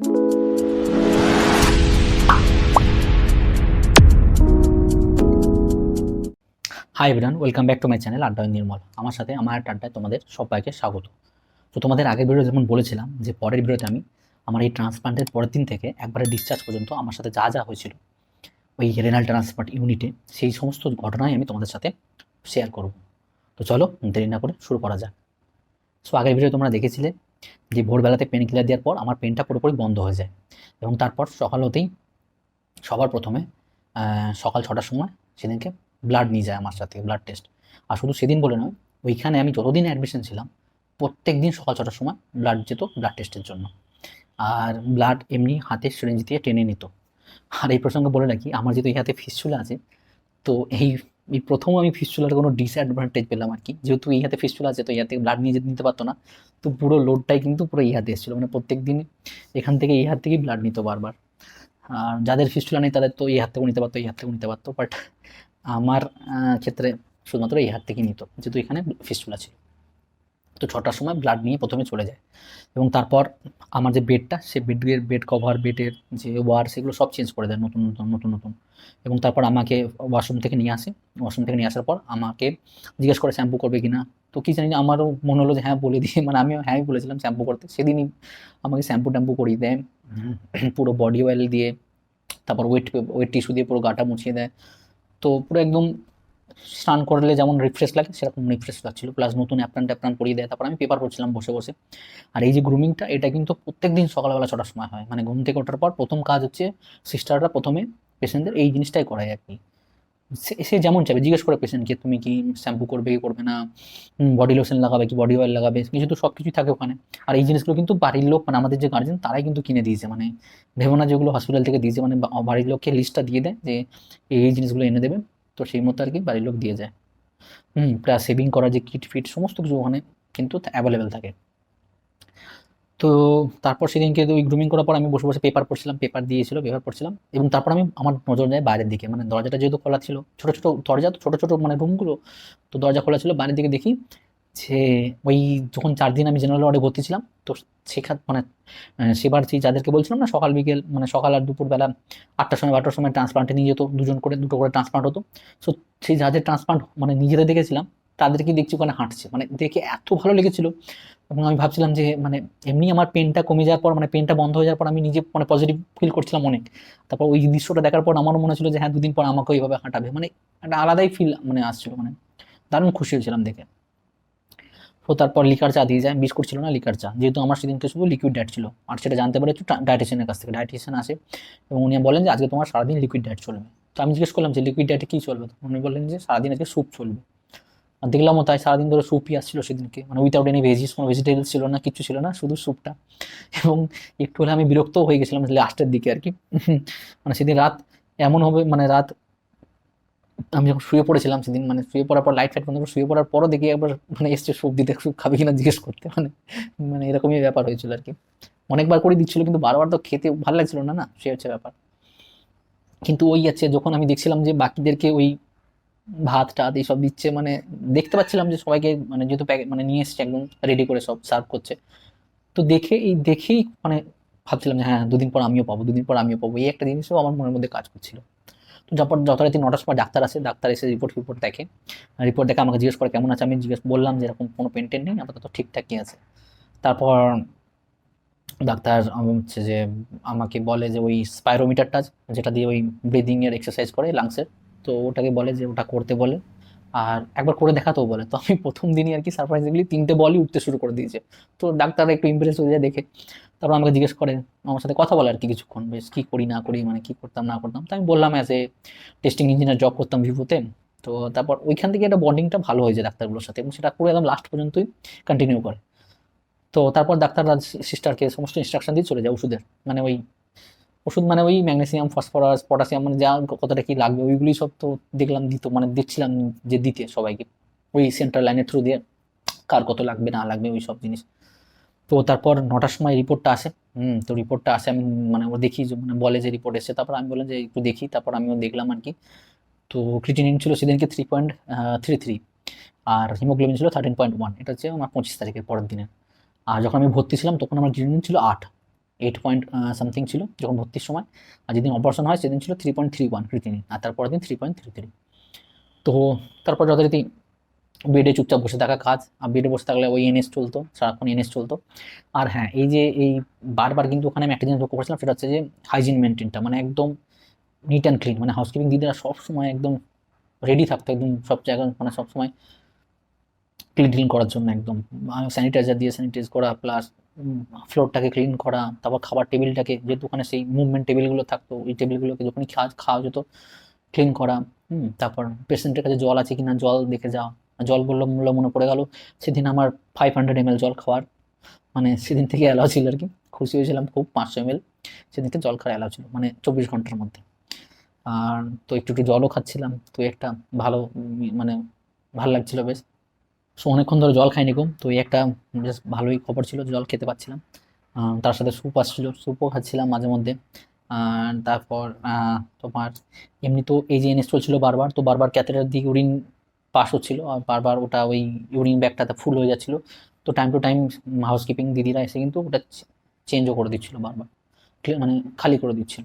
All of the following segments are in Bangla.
Hi everyone welcome back to my channel আড্ডা উইথ নির্মল আমার সাথে, আমার একটা আড্ডায় তোমাদের সবাইকে স্বাগত। তো তোমাদের আগের ভিডিও যেমন বলেছিলাম যে পরের ভিডিওতে আমি আমার এই ট্রান্সপ্লান্টের পরের দিন থেকে একবারে ডিসচার্জ পর্যন্ত আমার সাথে যা যা হয়েছিল, ওই রেনাল ট্রান্সপ্লান্ট ইউনিটে সেই সমস্ত ঘটনাই আমি তোমাদের সাথে শেয়ার করব। তো চলো, দেরি না করে শুরু করা যাক। সো আগের ভিডিও তোমরা দেখেছিলে যে ভোরবেলাতে পেন কিলার দেওয়ার পর আমার পেনটা পুরোপুরি বন্ধ হয়ে যায়। এবং তারপর সকাল হতেই, সবার প্রথমে সকাল ছটার সময় সেদিনকে ব্লাড নিয়ে যায় আমার সাথে, ব্লাড টেস্ট। আর শুধু সেদিন বলে নয়, ওইখানে আমি যতদিন অ্যাডমিশন ছিলাম প্রত্যেক দিন সকাল ছটার সময় ব্লাড যেত ব্লাড টেস্টের জন্য। আর ব্লাড এমনি হাতে সিরিঞ্জ দিয়ে টেনে নিত। আর এই প্রসঙ্গে বলে রাখি, আমার যেহেতু এই হাতে ফিসচুলা আছে, তো এই এই প্রথম আমি ফিস্টুলার কোনো ডিসঅ্যাডভান্টেজ পেলাম আর কি। যেহেতু এই হাতে আছে, তো ইহাতে হাতে ব্লাড নিয়ে যেতে নিতে পারতো না। তো পুরো লোডটাই কিন্তু পুরো এই হাতে এসেছিল। মানে প্রত্যেক দিন এখান থেকে এই হাত থেকেই ব্লাড নিত বারবার। আর যাদের ফিস্টুলা নেই, তাদের তো এই হাত থেকেও নিতে পারতো, এই হাত থেকেও নিতে পারতো। বাট আমার ক্ষেত্রে শুধুমাত্র এই হাত থেকেই নিত। যেহেতু এখানে ফিস্টুলা ছিল। তো ছটার সময় ব্লাড নিয়ে প্রথমে চলে যায়। এবং তারপর আমার যে বেডটা সে বেডের বেড কভার বেডের যে ওয়ার সেগুলো সব চেঞ্জ করে দেয় নতুন নতুন নতুন নতুন। এবং তারপর আমাকে ওয়াশরুম থেকে নিয়ে আসে। ওয়াশরুম থেকে নিয়ে আসার পর আমাকে জিজ্ঞেস করে, শ্যাম্পু করবে কিনা? তো কি জানি না আমারও মনে হলো যে হ্যাঁ বলে দিয়ে মানে আমিও হ্যাঁ বলেছিলাম শ্যাম্পু করতে। সেদিনই আমাকে শ্যাম্পু ট্যাম্পু করিয়ে দেয়। পুরো বডি অয়েল দিয়ে, তারপর ওয়েট ওয়েট টিস্যু দিয়ে পুরো গাটা মুছিয়ে দেয়। তো পুরো একদম স্নান করলে যেমন রিফ্রেশ লাগে, সেরকম রিফ্রেশ লাগছিল। প্লাস নতুন অ্যাপ্রান ট্যাপ্রান পরিয়ে দেয়, তারপর আমি পেপার পড়ছিলাম বসে বসে। আর এই যে গ্রুমিংটা এটা কিন্তু প্রত্যেক দিন সকালবেলা ছটার সময় হয়। মানে ঘুম থেকে ওঠার পর প্রথম কাজ হচ্ছে সিস্টাররা প্রথমে পেশেন্টদের এই জিনিসটাই করায় আর কি। সে- যেমন চাইবে, জিজ্ঞেস করে পেশেন্টকে তুমি কি শ্যাম্পু করবে কি করবে না? বডি লোশন লাগাবে কি বডি অয়েল লাগাবে? কিছু তো সব কিছুই থাকে ওখানে। আর এই জিনিসগুলো কিন্তু বাড়ির লোক মানে আমাদের যে গার্জেন তারাই কিন্তু কিনে দিয়েছে। মানে ভেবো না যেগুলো হসপিটাল থেকে দিয়েছে মানে বাড়ির লোককে লিস্টটা দিয়ে দেয় যে এই জিনিসগুলো এনে দেবে। তো সেই মতো আর কি বাড়ির লোক দিয়ে যায়। হুম প্লাস সেভিং করার যে কিট ফিট সমস্ত কিছু ওখানে কিন্তু অ্যাভেলেবেল থাকে। তো তারপর সেদিনকে ওই গ্রুমিং করার পর আমি বসে বসে পেপার পড়ছিলাম পেপার দিয়েছিল পেপার পড়ছিলাম এবং তারপর আমি আমার নজর যায় বাইরের দিকে। মানে দরজাটা যেহেতু খোলা ছিল, ছোটো ছোটো দরজা তো ছোটো ছোটো মানে রুমগুলো তো দরজা খোলা ছিল, বাইরের দিকে দেখি যে ওই যখন চার দিন আমি জেনারেল ওয়ার্ডে ভর্তি ছিলাম, তো সেখান মানে সেবার সেই যাদেরকে বলছিলাম না, সকাল, বিকেল মানে সকাল আর দুপুরবেলা আটটার সময়, বারোটার সময় ট্রান্সপ্লান্টে নিয়ে যেত, দুজন করে, দুটো করে ট্রান্সপ্লান্ট হতো। সো সেই যাদের ট্রান্সপ্লান্ট মানে নিজেরা দেখেছিলাম তাদেরকে দেখছি ওখানে হাঁটছে। মানে দেখে এত ভালো লেগেছিল। এবং আমি ভাবছিলাম যে মানে এমনি আমার পেনটা কমে যাওয়ার পর মানে পেনটা বন্ধ হয়ে যাওয়ার পর আমি নিজে মানে পজিটিভ ফিল করছিলাম অনেক। তারপর ওই দৃশ্যটা দেখার পর আমারও মনে ছিল যে হ্যাঁ দুদিন পর আমাকে ওইভাবে হাঁটাবে। মানে একটা আলাদাই ফিল মানে আসছিল। মানে দারুণ খুশি হয়েছিলাম দেখে। তো তারপর লিকার চা দিয়ে যায়, বিস্কুট ছিল না লিকার চা। যেহেতু আমার সেদিনকে শুধু লিকুইড ডায়েট ছিল। আর সেটা জানতে পারে একটু ডায়েটিশিয়ানের কাছ থেকে। ডায়েটিশিয়ান আসে এবং উনি বলেন যে, আজকে তোমার সারাদিন লিকুইড ডায়েট চলবে। তো আমি জিজ্ঞেস করলাম যে লিকুইড ডায়েটে কী চলবে? উনি বললেন যে, সারাদিন আজকে স্যুপ চলবে। আর দেখলামও তাই সারাদিন ধরে স্যুপই আসছিল সেদিনকে। মানে উইথাউট এনি ভেজিস কোনো ভেজিটেবলস ছিল না কিছু ছিল না, শুধু স্যুপটা এবং একটু হলে আমি বিরক্তও হয়ে গেছিলাম লাস্টের দিকে আর কি। মানে সেদিন রাত এমন হবে মানে রাত আমি যখন শুয়ে পড়েছিলাম সেদিন মানে শুয়ে পড়ার পর লাইট ফাইট বন্ধ করে শুয়ে পড়ার পরও দেখি একবার মানে এসছে দিতে স্যুপ খাবে কিনা জিজ্ঞেস করতে মানে মানে এরকমই ব্যাপার হয়েছিল আর কি অনেকবার করে দিচ্ছিল, কিন্তু বারবার তো খেতে ভালো লাগছিল না না? সে হচ্ছে ব্যাপার। কিন্তু ওই আছে যখন আমি দেখছিলাম যে বাকিদেরকে ওই ভাত, টাত এইসব দিচ্ছে মানে দেখতে পাচ্ছিলাম যে সবাইকে মানে যেহেতু প্যাকেট মানে নিয়ে এসছে একদম রেডি করে সব সার্ভ করছে। তো দেখে, এই দেখেই মানে ভাবছিলাম যে হ্যাঁ দুদিন পর আমিও পাবো, দুদিন পর আমিও পাবো, এই একটা জিনিসও আমার মনের মধ্যে কাজ করছিল। তারপর যথারীতি নটার সময় ডাক্তার আসে ডাক্তার এসে রিপোর্ট রিপোর্ট দেখে। রিপোর্ট দেখে আমাকে জিজ্ঞেস করে, কেমন আছে? আমি জিজ্ঞেস বললাম যে এরকম কোনো পেন্টেন নেই, আপাতত ঠিকঠাকই আছে। তারপর ডাক্তার হচ্ছে যে আমাকে বলে যে ওই স্পাইরোমিটারটা যেটা দিয়ে ওই ব্রিদিংয়ের এক্সারসাইজ করে লাংসের তো ওটাকে বলে যে ওটা করতে বলে। আর একবার করে দেখাতেও বলে। তো আমি প্রথম দিনই আর কি সারপ্রাইজিংলি তিনটে বলই উঠতে শুরু করে দিয়েছে। তো ডাক্তার একটু ইমপ্রেস হয়ে যায় দেখে। তারপর আমাকে জিজ্ঞেস করে, আমার সাথে কথা বলে আর কি কিছুক্ষণ। বেশ কী করি, না করি মানে কী করতাম, না করতাম। তো আমি বললাম as a testing engineer job করতাম ভিভোতে। তো তারপর ওইখান থেকে একটা বন্ডিংটা ভালো হয়ে যায় ডাক্তারগুলোর সাথে এবং সেটা করে একদম লাস্ট পর্যন্তই কন্টিনিউ করে। তো তারপর ডাক্তাররা সিস্টারকে সমস্ত ইনস্ট্রাকশন দিয়ে চলে যায় ওষুধের। মানে ওই ওষুধ মানে ওই ম্যাগনেসিয়াম, ফসফরাস, পটাশিয়াম মানে যা কতটা কি লাগবে ওইগুলি সব তো দেখলাম দিত মানে দেখছিলাম যে দিতে সবাইকে। ওই সেন্ট্রাল লাইনের থ্রু দিয়ে কার কত লাগবে, না লাগবে, ওই সব জিনিস। তো তারপর নটার সময় রিপোর্টটা আসে। হুম, তো রিপোর্টটা আসে, আমি মানে ও দেখি মানে বলে যে রিপোর্ট এসে তারপর আমি বললাম যে একটু দেখি, তারপর আমিও দেখলাম আর কি। তো ক্রিটিনিন ছিল সেদিনকে থ্রি পয়েন্ট থ্রি থ্রি আর হিমোগ্লোবিন ছিল থার্টিন পয়েন্ট ওয়ান এটা হচ্ছে আমার পঁচিশ তারিখের পরের দিনে আর যখন আমি ভর্তি ছিলাম, তখন আমার ক্রিটিনিন ছিল আট। এইট পয়েন্ট সামথিং ছিল যখন ভর্তির সময়। আর যেদিন অপারেশন হয় সেদিন ছিল three point three one creatinine আর তারপরের দিন থ্রি পয়েন্ট থ্রি থ্রি তো তারপর যথারীতি বেডে চুপচাপ বসে থাকা কাজ। আর বেডে বসে থাকলে ওই এনএস চলতো, সারাক্ষণ এনএস চলতো। আর হ্যাঁ এই যে এই বারবার কিন্তু ওখানে আমি একটা জিনিস লক্ষ্য করেছিলাম, সেটা হচ্ছে যে হাইজিন মেনটেনটা মানে একদম নিট অ্যান্ড ক্লিন মানে হাউসকিপিং দিদিরা সবসময় একদম রেডি থাকতো, একদম সব জায়গায় মানে সবসময় ক্লিন করার জন্য একদম। স্যানিটাইজার দিয়ে স্যানিটাইজ করা প্লাস ফ্লোরটাকে ক্লিন করা, তারপর খাবার টেবিলটাকে যেহেতু ওখানে সেই মুভমেন্ট টেবিলগুলো থাকতো, ওই টেবিলগুলোকে যখনই খাওয়া খাওয়া যেত ক্লিন করা, হুম, তারপর পেশেন্টের কাছে জল আছে কি না জল দেখে যাওয়া। জল বলল মূল্য মনে পড়ে গেল, সেদিন আমার ফাইভ হান্ড্রেড এম জল খাওয়ার মানে সেদিন থেকে অ্যালাউ ছিল আর কি। খুশি হয়েছিলাম খুব, পাঁচশো এম এল সেদিন থেকে জল খাওয়ার অ্যালাউ ছিল মানে চব্বিশ ঘণ্টার মধ্যে। আর তো একটু একটু জলও খাচ্ছিলাম, তো একটা ভালো মানে ভালো লাগছিল বেশ। সো অনেকক্ষণ ধরে জল খাইনি ঘুম, তো এই একটা বেশ ভালোই খবর ছিল, জল খেতে পাচ্ছিলাম। তার সাথে স্যুপ আসছিল, স্যুপও খাচ্ছিলাম মাঝে মধ্যে। তারপর তোমার এমনি তো এই যে এনএস চলছিল বারবার, তো বারবার ক্যাথেটার দিকে ইউরিন পাস হচ্ছিল, আর বারবার ওটা ওই ইউরিন ব্যাগটাতে ফুল হয়ে যাচ্ছিল। তো টাইম টু টাইম হাউসকিপিং দিদিরা এসে কিন্তু ওটা চেঞ্জও করে দিচ্ছিল বারবার। মানে খালি করে দিচ্ছিল।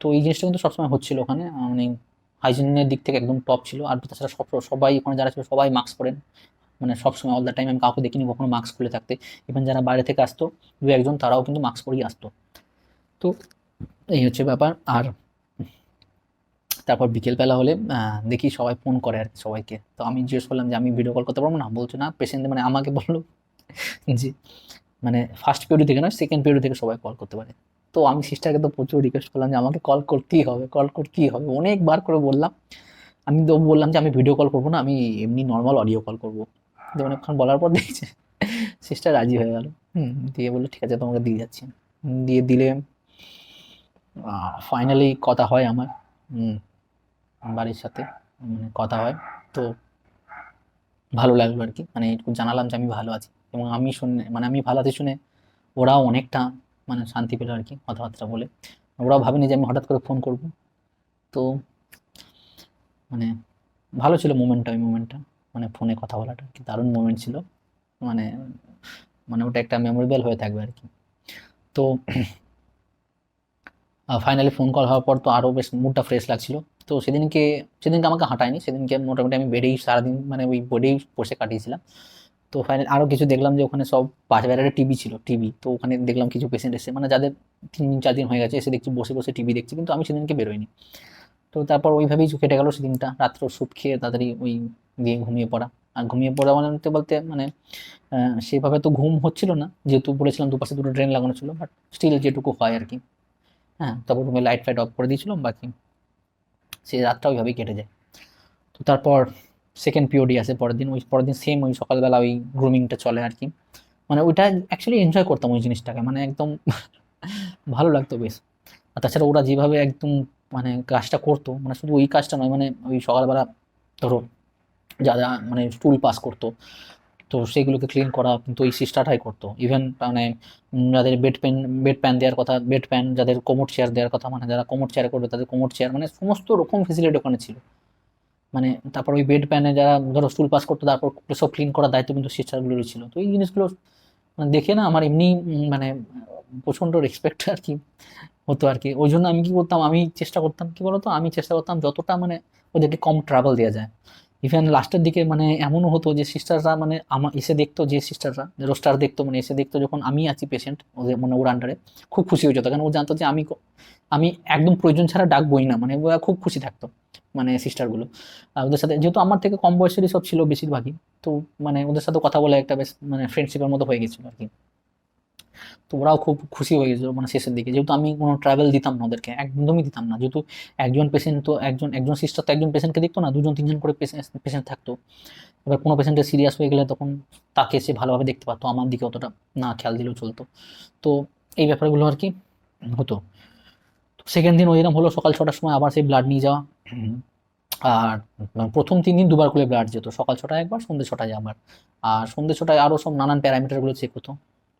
তো এই জিনিসটা কিন্তু সবসময় হচ্ছিল ওখানে মানে হাইজিনের দিক থেকে একদম টপ ছিল। আর তাছাড়া সব, সবাই ওখানে যারা ছিল সবাই মাস্ক পরেন। মানে সবসময় অল দ্য টাইম আমি কাউকে দেখিনি কখনো মাস্ক খুলে থাকতে। ইভেন যারা বাইরে থেকে আসতো, দু একজন তারাও কিন্তু মাস্ক পরেই আসতো। তো এই হচ্ছে ব্যাপার। আর তারপর বিকেলবেলা হলে দেখি সবাই ফোন করে আর কি সবাইকে। তো আমি জিজ্ঞেস করলাম যে, আমি ভিডিও কল করতে পারব না? বলছো, না পেশেন্ট মানে আমাকে বলল যে মানে ফার্স্ট পিরিয়ড থেকে নয় সেকেন্ড পিরিয়ড থেকে সবাই কল করতে পারে। তো আমি সিস্টারকে তো প্রচুর রিকোয়েস্ট করলাম যে, আমাকে কল করতেই হবে কল করতেই হবে। অনেকবার করে বললাম। আমি তো বললাম যে, আমি ভিডিও কল করব না, আমি এমনি নর্মাল অডিও কল করব। তো অনেকক্ষণ বলার পর দেখছে সিস্টার রাজি হয়ে গেল। হুম, দিয়ে বলল, ঠিক আছে, তোমাকে দিয়ে যাচ্ছি। দিয়ে দিলে ফাইনালি কথা হয় আমার বাড়ির সাথে মানে কথা হয়। তো ভালো লাগল আর কি মানে একটু জানালাম যে আমি ভালো আছি এবং আমি শুনে মানে আমি ভালো আছি শুনে ওরাও অনেকটা মানে শান্তি পেল আর কি কথাবার্তা বলে। ওরাও ভাবেনি যে আমি হঠাৎ করে ফোন করব। তো মানে ভালো ছিল মোমেন্টটা ওই মোমেন্টটা মানে ফোনে কথা বলাটা কি দারুণ মোমেন্ট ছিল। মানে মানে ওটা একটা মেমোরেবল হয়ে থাকবে আর কি। তো ফাইনালি ফোন কল হওয়ার পর তো আরও বেশ মুডটা ফ্রেশ লাগছিল। তো সেদিনকে সেদিনকে আমাকে হাঁটায়নি। সেদিনকে মোটামুটি আমি বেডেই সারাদিন মানে ওই বেডেই বসে কাটিয়েছিলাম। তো ফাইনাল আরও কিছু দেখলাম যে ওখানে সব পাঁচ বেড়ারে টিভি ছিল টিভি তো ওখানে দেখলাম কিছু পেশেন্ট এসে মানে যাদের তিন দিন চার দিন হয়ে গেছে, এসে দেখছি, বসে বসে টিভি দেখছি। কিন্তু আমি সেদিনকে বেরোইনি। তো তারপর ওইভাবেই কেটে গেল সেদিনটা। রাত্র স্যুপ খেয়ে তাড়াতাড়ি ওই দিয়ে ঘুমিয়ে পড়া। আর ঘুমিয়ে পড়া বলতে বলতে মানে সেভাবে তো ঘুম হচ্ছিল না। যেহেতু বলেছিলাম দুপাশে দুটো ড্রেন লাগানো ছিল বাট স্টিল যেটুকু হয় আর কি। হ্যাঁ তারপর রুমে লাইট ফাইট অফ করে দিয়েছিলাম বাকি সেই রাতটা ওইভাবেই কেটে যায়। তো তারপর সেকেন্ড পিওডি আসে পরের দিন। ওই পরের দিন সেম ওই সকালবেলা ওই গ্রুমিংটা চলে আর কি। মানে ওইটা অ্যাকচুয়ালি এনজয় করতাম ওই জিনিসটাকে। মানে একদম ভালো লাগতো বেশ। আর তাছাড়া ওরা যেভাবে একদম মানে কাজটা করতো মানে শুধু ওই কাজটা নয় মানে ওই সকালবেলা ধরো যারা মানে স্টুল পাস করতো, তো সেগুলোকে ক্লিন করা কিন্তু ওই সিস্টারটাই করতো। ইভেন মানে যাদের বেড প্যান বেড প্যান দেওয়ার কথা বেড প্যান যাদের কোমর চেয়ার দেওয়ার কথা মানে যারা কোমর চেয়ার করবে তাদের কোমর চেয়ার মানে সমস্ত রকম ফেসিলিটি ওখানে ছিল। মানে তারপর ওই বেড প্যানে যারা ধরো স্টুল পাস করতো, তারপর সব ক্লিন করার দায়িত্ব কিন্তু সিস্টারগুলোরই ছিল। তো এই জিনিসগুলো দেখে না আমার এমনি মানে প্রচণ্ড রেসপেক্ট আর কি হতো আর কি ওই জন্য আমি কি করতাম, আমি চেষ্টা করতাম, কি বলতো? আমি চেষ্টা করতাম যতটা মানে ওদেরকে কম ট্রাভেল দেওয়া যায়। ইভেন লাস্টের দিকে মানে এমনও হতো যে সিস্টাররা মানে আমার এসে দেখতো যে সিস্টাররা রোস্টার দেখতো মানে এসে দেখতো যখন আমি আছি পেশেন্ট ওদের মানে ওর আন্ডারে খুব খুশি হয়ে যেত। কারণ ও জানতো যে আমি আমি একদম প্রয়োজন ছাড়া ডাকবই না মানে ওরা খুব খুশি থাকতো। মানে সিস্টারগুলো ওদের সাথে, যেহেতু আমার থেকে কম বয়সেরই সব ছিল বেশিরভাগই, তো মানে ওদের সাথে কথা বলে একটা বেশ মানে ফ্রেন্ডশিপের মতো হয়ে গেছিল আর কি। তো ওরাও খুব খুশি হয়ে গেছিল মানে শেষের দিকে। যেহেতু আমি কোনো ট্রাভেল দিতাম না ওদেরকে, একদমই দিতাম না। যেহেতু একজন পেশেন্ট তো একজন একজন সিস্টার তো একজন পেশেন্টকে দেখতো না, দুজন, তিনজন করে পেশেন্ট থাকতো। এবার কোনো পেশেন্টের সিরিয়াস হয়ে গেলে তখন তাকে সে ভালোভাবে দেখতে পারতো, আমার দিকে অতটা না খেয়াল দিলেও চলতো। তো এই ব্যাপারগুলো আর কি হতো। সেকেন্ড দিন ওই ওইরকম হলো সকাল ছটার সময় আবার সেই ব্লাড নিয়ে যাওয়া। আর প্রথম তিন দিন দুবার করে ব্লাড যেত। সকাল ছটায় একবার, সন্ধ্যে ছটায় একবার আর সন্ধ্যে ছটায় আরও সব নানান প্যারামিটারগুলো চেক হতো।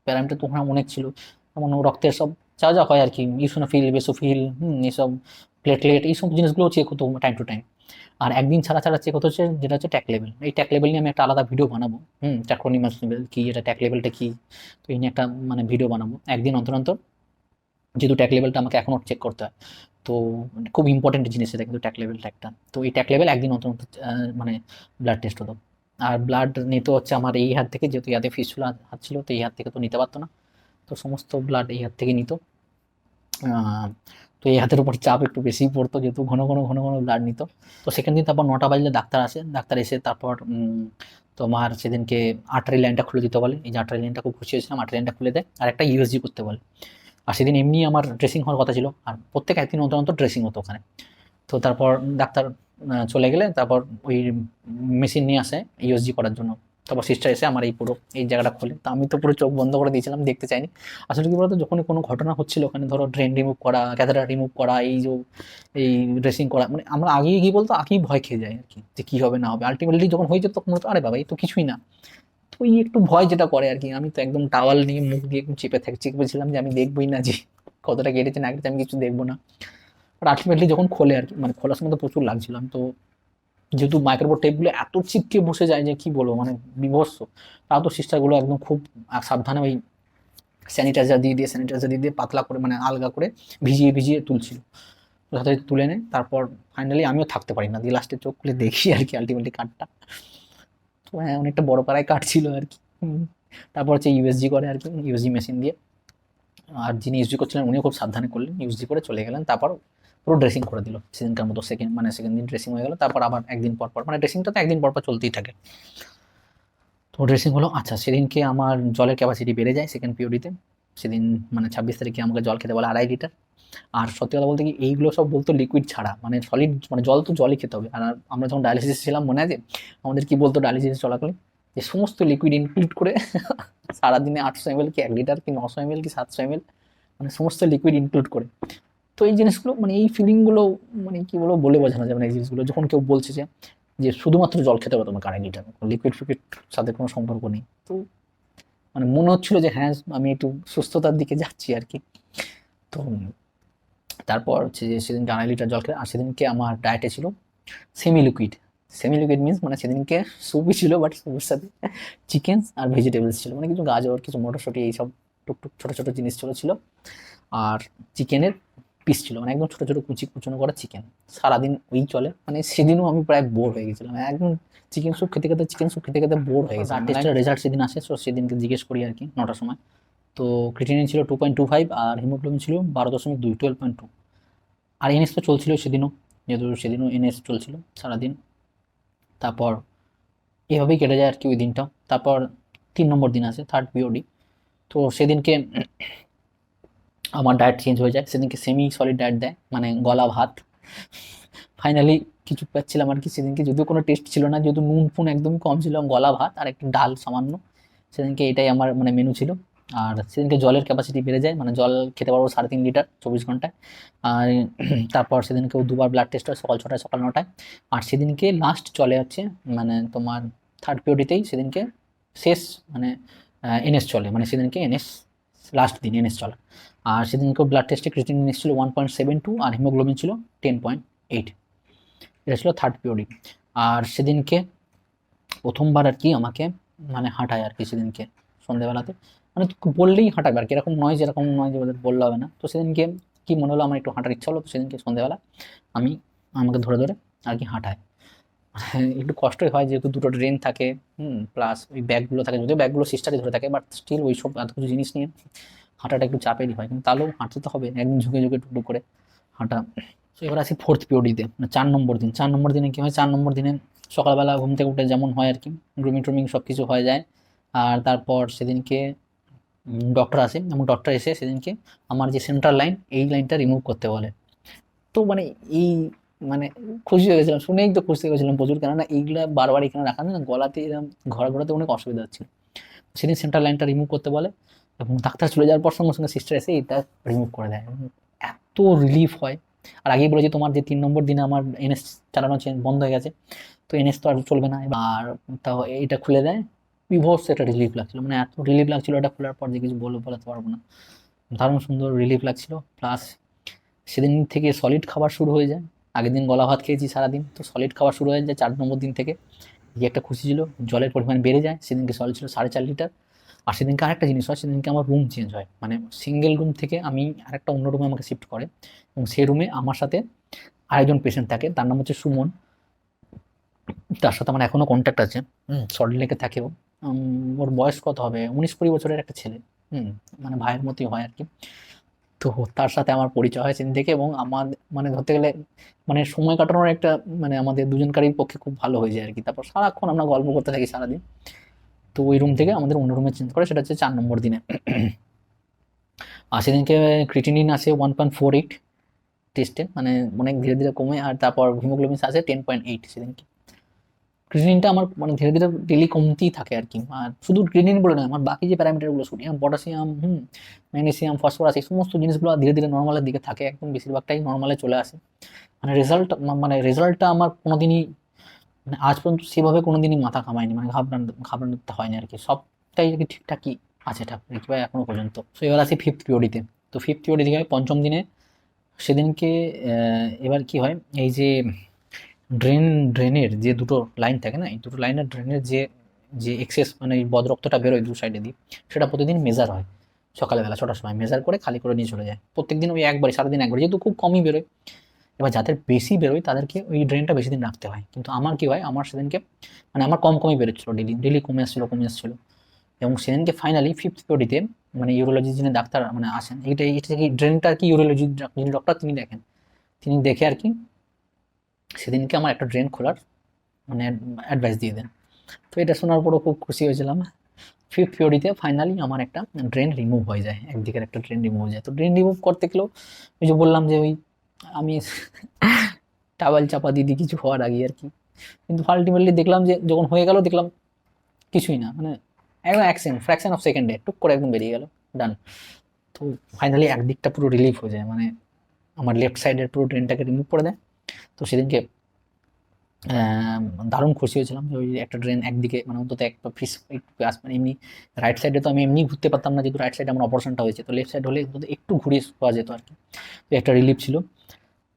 প্যারামিটার তো ওখানে অনেক ছিল। যেমন রক্তের সব যা যা হয় আর কি ইসোনোফিল বেসোফিল হুম এইসব প্লেটলেট এইসব জিনিসগুলো চেক হতো টাইম টু টাইম আর একদিন ছাড়া ছাড়া চেক হতে হচ্ছে যেটা হচ্ছে ট্যাক লেভেল এই ট্যাক লেভেল নিয়ে আমি একটা আলাদা ভিডিও বানাবো। হুম ট্যাক্রোনিমাস লেভেল কী, এটা ট্যাক লেভেলটা কী? তো এই নিয়ে একটা মানে ভিডিও বানাবো। একদিন অন্তর অন্তর যেহেতু ট্যাক লেভেলটা আমাকে এখনও চেক করতে হয়। তো খুব ইম্পর্টেন্ট জিনিস এটা কিন্তু ট্যাক লেভেলটা একটা তো এই ট্যাক লেভেল একদিন অন্তর মানে ব্লাড টেস্ট হতো আর ব্লাড নিতে হচ্ছে আমার এই হাত থেকে যেহেতু ইয়াতে ফিসুলা হাত ছিল, তো এই হাত থেকে তো নিতে পারতো না। তো সমস্ত ব্লাড এই হাত থেকে নিত। তো এই হাতের উপর চাপ একটু বেশিই পড়তো, যেহেতু ঘন ঘন ঘন ঘন ব্লাড নিত। তো সেখান দিন তারপর নটা বাজলে ডাক্তার আসে। ডাক্তার এসে তারপর তোমার সেদিনকে আর্টারি লাইনটা খুলে দিতে বলে। এই যে আর্টারি লাইনটা খুব খুশি হয়েছিলাম আর্টারি লাইনটা খুলে দেয়। আর একটা ইউএসজি করতে বলে। আর সেদিন এমনি আমার ড্রেসিং হওয়ার কথা ছিল, আর প্রত্যেক একদিন অন্তর অন্তর ড্রেসিং হতো ওখানে। তো তারপর ডাক্তার চলে গেলে তারপর ওই মেশিন নিয়ে আসে ইউএসজি করার জন্য। তারপর সিস্টার এসে আমার এই পুরো, এই জায়গাটা খোলে। তো আমি তো পুরো চোখ বন্ধ করে দিয়েছিলাম, দেখতে চাইনি। আসলে কি বলতো, যখনই কোনো ঘটনা হচ্ছিল ওখানে, ধরো ড্রেন রিমুভ করা ক্যাথেটার রিমুভ করা, এই যে, এই ড্রেসিং করা মানে আমরা আগেই কী বলতো, আগেই ভয় খেয়ে যাই আর কি, যে কী হবে না হবে। আলটিমেটলি যখন হয়ে যেত তখন হতো আরে বাবা, এই তো কিছুই না। তো ওই একটু ভয় যেটা করে আর কি আমি তো একদম টাওয়াল নিয়ে মুখ দিয়ে একদম চেপে থাকি চেপেছিলাম যে আমি দেখবোই না যে কতটা কেটেছে, না কেটেছে আমি কিছু দেখব না। বাট আলটিমেটলি যখন খোলে আর কি মানে খোলার সময় তো প্রচুর লাগছিলাম তো যেহেতু মাইক্রোবোর্ড টেপগুলো এত চিপকে বসে যায় যে কি বলব মানে বিভৎস, তাও তো সিস্টারগুলো একদম খুব সাবধানে ওই স্যানিটাইজার দিয়ে দিয়ে স্যানিটাইজার দিয়ে দিয়ে পাতলা করে মানে আলগা করে ভিজিয়ে ভিজিয়ে তুলছিল। যাতে তুলে নেয়, তারপর ফাইনালি আমিও থাকতে পারি না, দিয়ে লাস্টে চোখ খুলে দেখি আর কি আলটিমেটলি কার্ডটা তো হ্যাঁ অনেকটা বড় পাড়ায় কার্ড ছিল আর কি। তারপর হচ্ছে ইউএসজি করে আর কি ইউএসজি মেশিন দিয়ে। আর যিনি ইউজি করছিলেন, উনিও খুব সাবধানে করলেন ইউজি করে চলে গেলেন, তারপর পুরো ড্রেসিং করে দিল। সেদিনকার মতো সেকেন্ড মানে সেকেন্ড দিন ড্রেসিং হয়ে গেল, তারপর আবার একদিন পর পর মানে ড্রেসিংটা তো একদিন পর পর চলতেই থাকে। তো ড্রেসিং হলো আচ্ছা সেদিনকে আমার জলের ক্যাপাসিটি বেড়ে যায় সেকেন্ড পিওডিতে সেদিন মানে ছাব্বিশ তারিখে আমাকে জল খেতে বলে আড়াই লিটার আর সত্যি কথা বলতে কি, এইগুলো সব বলতো লিকুইড ছাড়া। মানে সলিড মানে জল তো জলই খেতে হবে। আর আমরা যখন ডায়ালিসিস ছিলাম, মনে আছে? আমাদের কি বলতো ডায়ালিসিস চলাকালীন? যে সমস্ত লিকুইড ইনক্লুড করে সারাদিনে আটশো এমএল কি এক লিটার কি নশো এমএল কি সাতশো এমএল মানে সমস্ত লিকুইড ইনক্লুড করে। তো এই জিনিসগুলো মানে এই ফিলিংগুলো মানে কি বলব, বলে বোঝানো যাবে না এই জিনিসগুলো। যখন কেউ বলছে যে যে শুধুমাত্র জল খেতে হবে তোমাকে আড়াই লিটার লিকুইড ফিকুইড সাথে কোনো সম্পর্ক নেই। তো মানে মনে হচ্ছিল যে হ্যাঁ আমি একটু সুস্থতার দিকে যাচ্ছি আর কি। তো তারপর হচ্ছে যে সেদিনকে আড়াই লিটার জল খেয়ে আর সেদিনকে আমার ডায়েটে ছিল semi liquid semi liquid means মানে সেদিনকে স্যুপই ছিল বাট স্যুপের সাথে চিকেন আর ভেজিটেবলস ছিল। মানে কিছু গাজর কিছু মটরশুঁটি এইসব টুকটুক ছোটো ছোটো জিনিস ছিল ছিল। আর চিকেনের পিস ছিল মানে একদম ছোটো ছোটো কুচি কুচনো করা চিকেন সারাদিন ওই চলে। মানে সেদিনও আমি প্রায় বোর হয়ে গেছিলাম। একদম চিকেন স্যুপ খেতে খেতে চিকেন স্যুপ খেতে খেতে বোর হয়ে গেছে টেস্টের রেজাল্ট সেদিন আসে সো সেদিনকে জিজ্ঞেস করি আর কি নটার সময়। তো ক্রিটিনিন ছিল টু পয়েন্ট টু ফাইভ আর হিমোগ্লোবিন ছিল বারো দশমিক দুই টুয়েলভ পয়েন্ট টু আর এনএস তো চলছিল সেদিনও, যেহেতু সেদিনও এনএস চলছিল সারাদিন। তারপর এভাবেই কেটে যায় আর কি ওই দিনটা। তারপর তিন নম্বর দিন আছে থার্ড পিওডি তো সেদিনকে আমার ডায়েট চেঞ্জ হয়ে যায়। সেদিনকে সেমি সলিড ডায়েট দেয় মানে গলা, ভাত। ফাইনালি কিছু পাচ্ছিলাম আর কি সেদিনকে, যদিও কোনো টেস্ট ছিল না, যেহেতু নুন ফুন একদম কম ছিল, গলা, ভাত আর একটু ডাল সামান্য। সেদিনকে এটাই আমার মানে মেনু ছিল। আর সেদিনকে জলের ক্যাপাসিটি বেড়ে যায় মানে জল খেতে পারব সাড়ে তিন লিটার চব্বিশ ঘন্টায়। আর তারপর সেদিনকেও দুবার ব্লাড টেস্ট হয় সকাল ছটায়, সকাল নটায়। আর সেদিনকে লাস্ট চলে হচ্ছে মানে তোমার থার্ড পিওডিতেই সেদিনকে শেষ মানে এনএস চলে মানে সেদিনকে এনএস লাস্ট দিন এনএস চলে। আর সেদিনকেও ব্লাড টেস্টে ক্রিটিনিন ছিল ওয়ান পয়েন্ট সেভেন টু আর হিমোগ্লোবিন ছিল টেন পয়েন্ট এইট এটা ছিল থার্ড পিওডি আর সেদিনকে প্রথমবার আর কি আমাকে মানে হাঁটায় আর কি সেদিনকে সন্ধেবেলাতে। মানে বললেই হাঁটাবে আর কি। এরকম নয় যেরকম নয় যে ওদের বললে হবে না। তো সেদিনকে কি মনে হলো? আমার একটু হাঁটার ইচ্ছা হলো, তো সেদিনকে সন্ধেবেলা আমি আমাকে ধরে ধরে আর কি হাঁটায় একটু কষ্টই হয় যেহেতু দুটো ড্রেন থাকে, হুম প্লাস ওই ব্যাগগুলো থাকে। যদিও ব্যাগগুলো সিস্টারই ধরে থাকে বাট স্টিল ওই সব এত কিছু জিনিস নিয়ে হাঁটাটা একটু চাপেরই হয়। কিন্তু তাহলেও হাঁটতে তো হবে, একদিন ঝুঁকে ঝুঁকে টুকটুক করে হাঁটা। তো এবার আসি ফোর্থ পিওডিতে মানে চার নম্বর দিন। চার নম্বর দিনে কী হয়? চার নম্বর দিনে সকালবেলা ঘুম থেকে উঠে যেমন হয় আর কি গ্রুমিং ট্রুমিং সব কিছু হয়ে যায়। আর তারপর সেদিনকে ডক্টর আসে এবং ডক্টর এসে সেদিনকে আমার যে সেন্ট্রাল লাইন এই লাইনটা রিমুভ করতে বলে। তো মানে এই মানে খুশি হয়ে গেছিলাম শুনেই তো খুশি হয়ে গেছিলাম প্রচুর, কেননা এইগুলো বারবার এখানে রাখা না, গলাতে এরকম ঘোরা ঘোরাতে অনেক অসুবিধা হচ্ছিল। সেদিন সেন্ট্রাল লাইনটা রিমুভ করতে বলে এবং ডাক্তার চলে যাওয়ার পর সঙ্গে সঙ্গে সিস্টার এসে এটা রিমুভ করে দেয়। এত রিলিফ হয়। আর আগেই বলেছি তোমার যে তিন নম্বর দিনে আমার এনএস চালানো বন্ধ হয়ে গেছে, তো এনএস তো আর চলবে না। আর তাও এটা খুলে দেয়। বিভৎস একটা রিলিফ লাগছিল। মানে এত রিলিফ লাগছিল এটা খোলার পর যে কিছু বলে বলাতে পারব না। দারুণ সুন্দর রিলিফ লাগছিল। প্লাস সেদিন থেকে সলিড খাবার শুরু হয়ে যায়। আগের দিন গলা ভাত খেয়েছি সারাদিন। তো সলিড খাবার শুরু হয়ে যায় চার নম্বর দিন থেকে। এই একটা খুশি ছিল, জলের পরিমাণ বেড়ে যায়। সেদিনকে জল ছিল সাড়ে চার লিটার আর সেদিনকে আরেকটা জিনিস হয়, সেদিনকে আমার রুম চেঞ্জ হয়। মানে সিঙ্গেল রুম থেকে আমি আরেকটা অন্য রুমে আমাকে শিফট করে। এবং সেই রুমে আমার সাথে আরেকজন পেশেন্ট থাকে। তার নাম হচ্ছে সুমন। তার সাথে আমার এখনও কন্ট্যাক্ট আছে। হুম সল্ট লেকে থাকেও ওর বয়স কত হবে? উনিশ কুড়ি বছরের একটা ছেলে। হুম মানে ভাইয়ের মতোই হয় আর কি। তো তার সাথে আমার পরিচয় হয় সেদিন থেকে এবং আমার মানে ধরতে গেলে মানে সময় কাটানোর একটা মানে আমাদের দুজনকারীর পক্ষে খুব ভালো হয়ে যায় আর কি। তারপর সারাক্ষণ আমরা গল্প করতে থাকি সারাদিন। তো ওই রুম থেকে আমাদের অন্য রুমে চেঞ্জ করে, সেটা হচ্ছে চার নম্বর দিনে। আর সেদিনকে ক্রিটিনিন আসে ওয়ান পয়েন্ট ফোর এইট টেস্টে মানে অনেক ধীরে ধীরে কমে, আর তারপর হিমোগ্লোবিন আসে টেন পয়েন্ট এইট সেদিনকে। ক্রিটিনিনটা আমার মানে ধীরে ধীরে ডেলি কমতেই থাকে আর কি। আর শুধু ক্রিটিনিন বলে নয়, আমার বাকি যে প্যারামিটারগুলো sodium potassium hmm magnesium phosphorus এই সমস্ত জিনিসগুলো ধীরে ধীরে নর্মালের দিকে থাকে, একদম বেশিরভাগটাই নর্মালে চলে আসে। মানে রেজাল্ট মানে রেজাল্টটা আমার কোনোদিনই মানে আজ পর্যন্ত সেভাবে কোনোদিনই মাথা ঘামায়নি মানে ঘাবড়ান ঘাবড়াতে হয়নি আর কি। সবটাই আর কি ঠিকঠাকই আছে ঠাকুর কি ভাই এখনও পর্যন্ত। সো এবার আসি ফিফথ পিওডিতে তো। ফিফথ পিওডি থেকে পঞ্চম দিনে, সেদিনকে এবার কি হয়? এই যে ড্রেন ড্রেনের যে দুটো লাইন থাকে না, এই দুটো লাইনের ড্রেনের যে যে এক্সেস মানে বদরক্তটা বেরোয় দু সাইডে দিয়ে, সেটা প্রতিদিন মেজার হয় সকালবেলা ছটার সময়। মেজার করে খালি করে নিয়ে চলে যায়। প্রত্যেকদিন ওই একবারই, সারাদিন একবার যেহেতু খুব কমই বেরোয়। এবার যাদের বেশি বেরোয়, তাদেরকে ওই ড্রেনটা বেশি দিন রাখতে হয়। কিন্তু আমার কী হয়, আমার সেদিনকে মানে আমার কম কমই বেরোচ্ছিলো ডেলি ডেলি কমে আসছিল কমে আসছিল। এবং সেদিনকে ফাইনালি ফিফথ পিওডিতে মানে ইউরোলজি যিনি ডাক্তার মানে আসেন এইটা এটা কি ড্রেনটা কি ইউরোলজি যিনি ডক্টর তিনি দেখেন। তিনি দেখে আর কি সেদিনকে আমার একটা ড্রেন খোলার মানে অ্যাডভাইস দিয়ে দেন। তো এটা শোনার পরও খুব খুশি হয়েছিলাম। ফিফথ পিওডিতে ফাইনালি আমার একটা ড্রেন রিমুভ হয়ে যায়, একদিকের একটা ড্রেন রিমুভ হয়ে যায়। তো ড্রেন রিমুভ করতে গেলেও ওই যে বললাম যে ওই আমি টাওয়াল চাপা দিয়ে দিই কিছু হওয়ার আগে আর কি। কিন্তু আলটিমেটলি দেখলাম যে যখন হয়ে গেল দেখলাম কিছুই না মানে একদম অ্যাকশন ফ্র্যাকশন অফ সেকেন্ডে টুক করে একদম বেরিয়ে গেল ডান তো ফাইনালি একদিকটা পুরো রিলিফ হয়ে যায় মানে আমার লেফট সাইডের পুরো ড্রেনটাকে রিমুভ করে দেয়। তো সেদিনকে দারুণ খুশি হয়েছিলাম যে ওই একটা ড্রেন একদিকে মানে অন্তত একটা ফিস মানে এমনি রাইট সাইডে তো আমি এমনি ঘুরতে পারতাম না, যেহেতু রাইট সাইডে আমার অপারেশনটা হয়েছে, তো লেফট সাইড হলে অন্তত একটু ঘুরিয়ে পাওয়া যেত আর কি। তো একটা রিলিফ ছিল।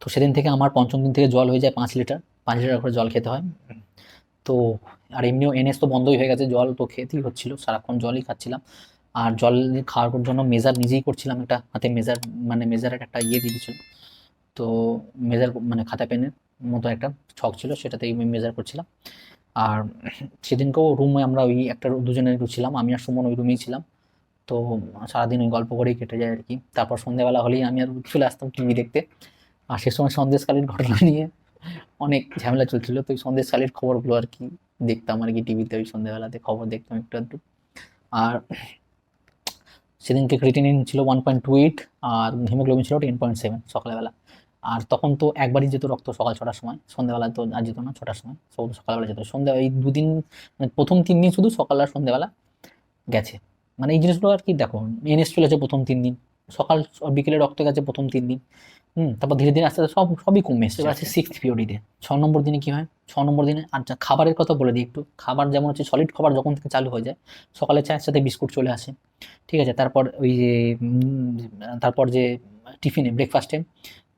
তো সেদিন থেকে আমার পঞ্চম দিন থেকে জল হয়ে যায় পাঁচ লিটার পাঁচ লিটার করে জল খেতে হয়। তো আর এমনিও এনএস তো বন্ধই হয়ে গেছে, জল তো খেতেই হচ্ছিল, সারাক্ষণ জলই খাচ্ছিলাম। আর জল খাওয়ার জন্য মেজার নিজেই করছিলাম, একটা হাতে মেজার মানে মেজারের একটা ইয়ে দিয়ে দিয়েছিল তো মেজার মানে খাতা পেনের মতো একটা ছক ছিল, সেটাতেই আমি মেজার করছিলাম। আর সেদিনকেও রুমে আমরা ওই একটা দুজনে ছিলাম, আমি আর সুমন ওই রুমেই ছিলাম। তো সারাদিন ওই গল্প করেই কেটে যায় আর কি। তারপর সন্ধ্যেবেলা হলেই আমি আর চলে আসতাম টিভি দেখতে। আর সে সময় সন্দেশকালীন ঘটনা নিয়ে অনেক ঝামেলা চলছিল, তো ওই সন্দেশকালীর খবরগুলো আর কি দেখতাম আর কি টিভিতে ওই সন্ধ্যেবেলাতে খবর দেখতাম একটু একটু আর সেদিনকে ক্রিটিনিন ছিল ওয়ান পয়েন্ট টু এইট আর হিমোগ্লোবিন ছিল টেন পয়েন্ট সেভেন সকালবেলা। আর তখন তো একবারই যেত রক্ত সকাল ছটার সময় সন্ধ্যেবেলা তো আর যেত না ছটার সময় সকালবেলা যেত। সন্ধ্যা এই দুদিন মানে প্রথম তিন দিন শুধু সকাল আর সন্ধ্যেবেলা গেছে। মানে এই জিনিসগুলো আর কি দেখো এনএস চলেছে প্রথম তিন দিন সকাল বিকেলে রক্ত গেছে প্রথম তিন দিন হুম তারপর ধীরে ধীরে আস্তে আস্তে সব সবই কমে এসছে। এবার আছে সিক্স পিওডিতে ছ নম্বর দিনে কি হয়? ছ নম্বর দিনে আর যা খাবারের কথা বলে দিই একটু। খাবার যেমন হচ্ছে সলিড খাবার যখন থেকে চালু হয়ে যায় সকালে চায়ের সাথে বিস্কুট চলে আসে। ঠিক আছে তারপর ওই যে তারপর যে টিফিনে ব্রেকফাস্টে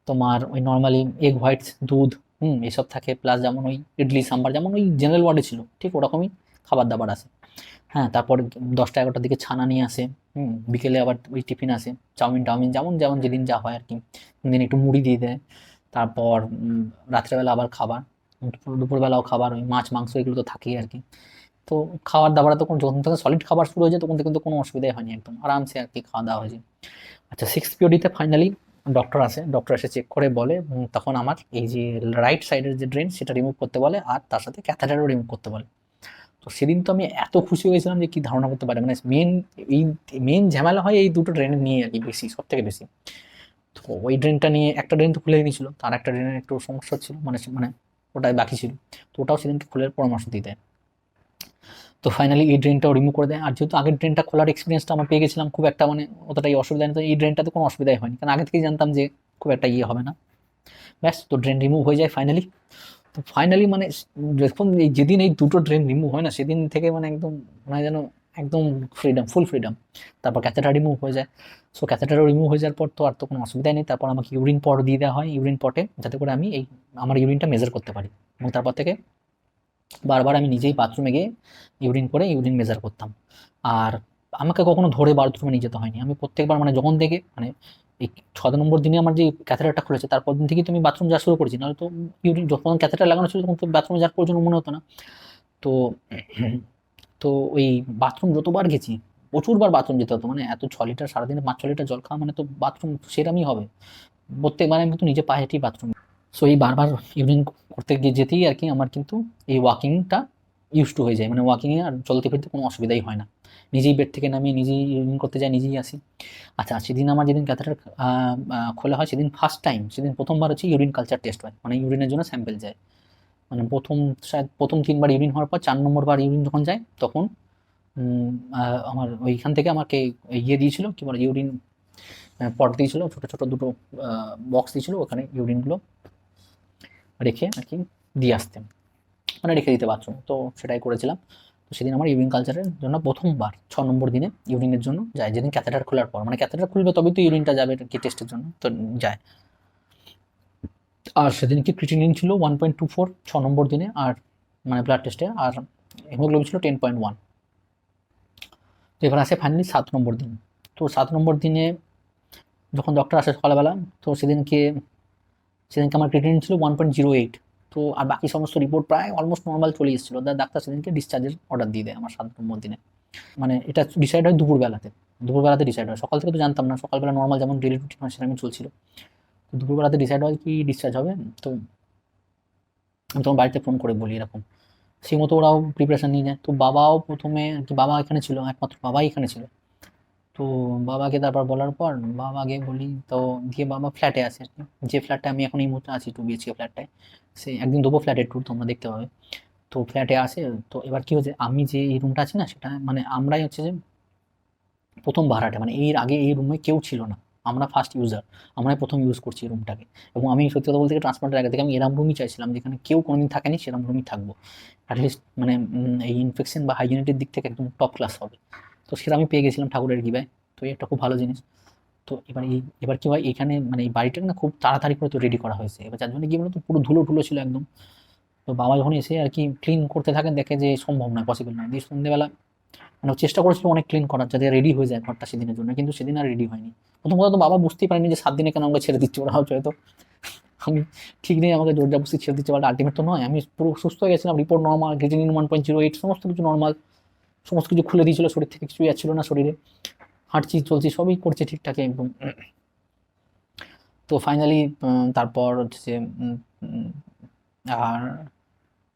তোমার ওই নর্মালি এগ হোয়াইটস দুধ, হুম, এসব থাকে। প্লাস যেমন ওই ইডলি, সাম্বার, যেমন ওই জেনারেল ওয়ার্ডে ছিল, ঠিক ওরকমই খাবার দাবার আসে হ্যাঁ তারপর দশটা এগারোটার দিকে ছানা নিয়ে আসে, হুম, বিকেলে আবার ওই টিফিন আসে, চাউমিন, টাউমিন, যেমন যেমন যেদিন যা হয় আর কি দিন একটু মুড়ি দিয়ে দেয়, তারপর রাত্রেবেলা আবার খাবার দুপুরবেলাও খাবার, ওই মাছ, মাংস এগুলো তো থাকেই আর কি তো খাবার দাবার তো যখন থেকে সলিড খাবার শুরু হয়েছে তখন থেকে কিন্তু কোনো অসুবিধাই হয়নি একদম, আরামসে আর কি খাওয়া দাওয়া হয়েছে আচ্ছা সিক্স পিওডিতে ফাইনালি ডক্টর আসে ডক্টর এসে চেক করে, বলে তখন আমার এই যে রাইট সাইডের যে ড্রেন সেটা রিমুভ করতে বলে, আর তার সাথে ক্যাথাটারও রিমুভ করতে বলে। তো সেদিন তো আমি এত খুশি হয়েছিলাম যে কি ধারণা করতে পারে। মানে মেন এই মেন ঝামেলা হয় এই দুটো ড্রেন নিয়ে আর কি বেশি সব থেকে বেশি। তো ওই ড্রেনটা নিয়ে একটা ড্রেন তো খুলে নিয়েছিল তার একটা ড্রেনের একটু সমস্যা ছিল মানে মানে ওটাই বাকি ছিল। তো ওটাও সেদিনকে খুলে পরামর্শ দিতে। তো ফাইনালি এই ড্রেনটাও রিমুভ করে দেয়। আর যেহেতু আগের ড্রেনটা খোলার এক্সপিরিয়েন্সটা আমরা পেয়ে গেছিলাম, খুব একটা মানে অতটাই অসুবিধা নেই। তো এই ড্রেনটাতে কোনো অসুবিধাই হয়নি। কারণ আগে থেকেই জানতাম যে খুব একটা ইয়ে হবে না। ব্যাস, তো ড্রেন রিমুভ হয়ে যায় ফাইনালি তো ফাইনালি মানে যখন এই যেদিন এই দুটো ড্রেন রিমুভ হয় না, সেদিন থেকে মানে একদম মনে যেন একদম ফ্রিডম ফুল ফ্রিডম তারপর ক্যাথেটার রিমুভ হয়ে যায়। সো ক্যাথেটারও রিমুভ হয়ে যাওয়ার পর তো আর তো কোনো অসুবিধাই নেই। তারপর আমাকে ইউরিন পট দিয়ে দেওয়া হয় ইউরিন পটে যাতে করে আমি এই, আমার ইউরিনটা মেজার করতে পারি। এবং তারপর থেকে বারবার আমি নিজেই বাথরুমে গিয়ে ইউরিন করে ইউরিন মেজার করতাম। আর আমাকে কখনো ধরে বাথরুমে নিয়ে যেতে হয়নি। আমি প্রত্যেকবার মানে যখন থেকে মানে এই ছ নম্বর দিনে আমার যে ক্যাথেটারটা খুলেছে, তারপর দিন থেকেই তো আমি বাথরুম যাওয়া শুরু করেছি। নাহলে তো ইউরিন যখন ক্যাথেটার লাগানো ছিল তখন তো বাথরুমে যাওয়ার প্রয়োজন মনে হতো না। তো তো ওই বাথরুম যতবার গেছি, প্রচুরবার বাথরুম যেতে হতো। মানে এত ছ লিটার, সারাদিনে পাঁচ ছ লিটার জল খাওয়া মানে তো বাথরুম সেরামই হবে। প্রত্যেকবার আমি কিন্তু নিজে পায়ে হেঁটেই বাথরুম সো এই বারবার ইউরিন করতে গিয়ে যেতেই আর কি আমার কিন্তু এই ওয়াকিংটা ইউজ টু হয়ে যায়। মানে ওয়াকিংয়ে আর চলতে ফিরতে কোনো অসুবিধাই হয় না। নিজেই বেড থেকে নামিয়ে নিজেই ইউরিন করতে যাই, নিজেই আসি। আচ্ছা সেদিন আমার যেদিন ক্যাথেটার খোলা হয় সেদিন ফার্স্ট টাইম সেদিন প্রথমবার হচ্ছে ইউরিন কালচার টেস্ট হয়। মানে ইউরিনের জন্য স্যাম্পেল যায়। মানে প্রথম শায়দ প্রথম তিনবার ইউরিন হওয়ার পর চার নম্বরবার ইউরিন যখন যায়, তখন আমার ওইখান থেকে আমাকে ইয়ে দিয়েছিল, কি বলে ইউরিন পট দিয়েছিল, ছোটো ছোটো দুটো বক্স দিয়েছিল, ওখানে ইউরিনগুলো রেখে আর কি দিয়ে আসতেন মানে রেখে দিতে বাথরুম তো সেটাই করেছিলাম। তো সেদিন আমার ইউরিন কালচারের জন্য প্রথমবার, ছ নম্বর দিনে ইউরিনের জন্য যায়। যেদিন ক্যাথেটার খোলার পর মানে ক্যাথেটার খুলবে তবেই তো ইউরিনটা যাবে কি টেস্টের জন্য। তো যায়। আর সেদিন কি ক্রিটিনিন ছিল? ওয়ান পয়েন্ট টু ফোর ছ নম্বর দিনে আর মানে ব্লাড টেস্টে আর হিমোগ্লোবিন ছিল টেন পয়েন্ট ওয়ান তো এবার আসে ফাইনালি সাত নম্বর দিন। তো সাত নম্বর দিনে যখন ডক্টর আসে সকালবেলা, তো সেদিনকে সেদিনকে আমার ক্রিটিনিন ছিল ওয়ান পয়েন্ট জিরো এইট তো আর বাকি সমস্ত রিপোর্ট প্রায় অলমোস্ট নর্মাল চলে এসেছিল। ডাক্তার সেদিনকে ডিসচার্জের অর্ডার দিয়ে দেয় আমার সাত নম্বর দিনে। মানে এটা ডিসাইড হয় দুপুরবেলাতে। দুপুরবেলাতে ডিসাইড হয়। সকাল থেকে তো জানতাম না। সকালবেলা নর্মাল যেমন ডেলি রুটিন হয় সেরকমই চলছিল। তো দুপুরবেলাতে ডিসাইড হয় কি ডিসচার্জ হবে? তো আমি তখন বাড়িতে ফোন করে বলি এরকম। সেই মতো ওরাও প্রিপারেশান নিয়ে যায় তো বাবাও প্রথমে, বাবা এখানে ছিল, একমাত্র বাবাই এখানে ছিল। তো বাবাকে তারপর বলার পর বাবাকে বলি, তো দিয়ে বাবা ফ্ল্যাটে আছে যে ফ্ল্যাটটা আমি এখন এই মুহূর্তে আছি টু বিএচকে ফ্ল্যাটটায় সে একদিন দেবো ফ্ল্যাটের ট্যুর তোমরা দেখতে পাবে। তো ফ্ল্যাটে আসে তো এবার কী হচ্ছে আমি যে এই রুমটা আছি না, সেটা মানে আমরাই হচ্ছে যে প্রথম ভাড়াটা মানে এর আগে এই রুমে কেউ ছিল না। আমরা ফার্স্ট ইউজার আমরাই প্রথম ইউজ করছি এই রুমটাকে এবং আমি সত্যি কথা বলতে ট্রান্সপ্লান্টের আগে থেকে আমি এরম রুমই চাইছিলাম, যেখানে কেউ কোনোদিন থাকেনি সেরকম রুমই থাকব। অ্যাটলিস্ট মানে এই ইনফেকশন বা হাইজিনিটির দিক থেকে একদম টপ ক্লাস হবে। তো সেটা আমি পেয়ে গেছিলাম ঠাকুরের গিবায়। তো এটা খুব ভালো জিনিস। তো এবার এই, এবার কি হয়, এখানে মানে এই বাড়িটা না খুব তাড়াতাড়ি করে তো রেডি করা হয়েছে। এবার যার জন্য কি বলতো, পুরো ধুলো ধুলো ছিল একদম। তো বাবা যখন এসে আর কি ক্লিন করতে থাকেন, দেখে যে সম্ভব নয় পসিবল নয়। দিয়ে সন্ধ্যেবেলা মানে চেষ্টা করেছিল অনেক ক্লিন করার, যাতে রেডি হয়ে যায় ঘরটা সেদিনের জন্য, কিন্তু সেদিন আর রেডি হয়নি। প্রথম কথা তো বাবা বুঝতেই পারেনি যে সাত দিনে কেন আমরা ছেড়ে দিচ্ছি, ওরা হচ্ছে হয়তো আমি ঠিক নেই, আমাকে জোর জাবস্তি ছেড়ে দিচ্ছে বলে আলটিমেট তো নয়। আমি পুরো সুস্থ হয়ে গেছিলাম report normal creatinine one point zero eight সমস্ত কিছু নর্মাল সমস্ত কিছু খুলে দিয়েছিল, শরীর থেকে কিছুই যাচ্ছিল না শরীরে। হাঁটছি, চলছি, সবই করছে ঠিকঠাক একদম। তো ফাইনালি তারপর হচ্ছে আর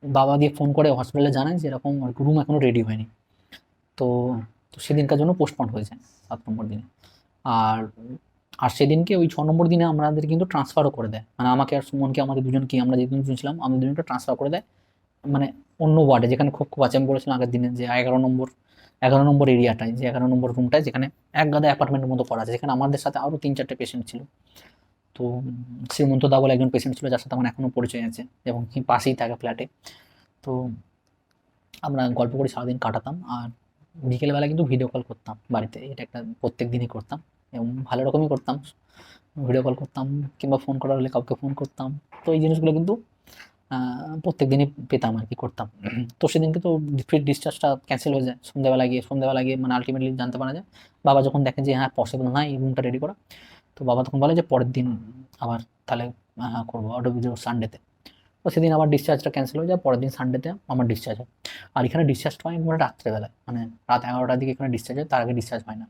বাবা দিয়ে ফোন করে হসপিটালে জানায় যে এরকম আর রুম এখনও রেডি হয়নি। তো তো সেদিনকার জন্য পোস্টপন্ড হয়ে যায় সাত নম্বর দিনে। আর আর সেদিনকে ওই ছ নম্বর দিনে আমাদের কিন্তু ট্রান্সফারও করে দেয়। মানে আমাকে আর সুমনকে, আমাদের দুজনকে আমরা যে দুজন ছিলাম আমাদের দুজনকে ট্রান্সফার করে দেয়। মানে অন্য ওয়ার্ডে যেখানে খুব খুব আছে। আমি বলেছিলাম আগের দিনে যে এগারো নম্বর এগারো নম্বর এরিয়াটায়, যে এগারো নম্বর রুমটায় যেখানে এক গাদা অ্যাপার্টমেন্টের মতো করা আছে, যেখানে আমাদের সাথে আরও তিন চারটে পেশেন্ট ছিল। তো শ্রীমন্ত দা বলে একজন পেশেন্ট ছিল, যার সাথে আমার এখনও পরিচয় আছে এবং পাশেই থাকে ফ্ল্যাটে তো আমরা গল্প করে, সারাদিন কাটাতাম আর বিকেলবেলা কিন্তু ভিডিও কল করতাম বাড়িতে। এটা একটা প্রত্যেক দিনই করতাম এবং ভালো রকমই করতাম। ভিডিও কল করতাম কিংবা ফোন করার হলে কাউকে ফোন করতাম। তো এই জিনিসগুলো কিন্তু প্রত্যেক দিনই পেতাম আর কি, করতাম। তো সেদিনকে তো ফ্রি ডিসচার্জটা ক্যান্সেল হয়ে যায়। সন্ধ্যাবেলা গিয়ে সন্ধ্যাবেলা গিয়ে মানে আলটিমেটলি জানতে পারা যায়। বাবা যখন দেখেন যে হ্যাঁ পসিবল না এই রুমটা রেডি করা। তো বাবা তখন বলে যে, পরের দিন আবার তাহলে হ্যাঁ করব অটো ভিডিও সানডেতে তো। সেদিন আবার ডিসচার্জটা ক্যান্সেল হয়ে যায়, পরের দিন সানডেতে আমার ডিসচার্জ হয়। আর এখানে ডিসচার্জটা হয় একবারে রাত্রেবেলায় মানে রাত এগারোটার দিকে এখানে ডিসচার্জ হয়, তার আগে ডিসচার্জ হয় না।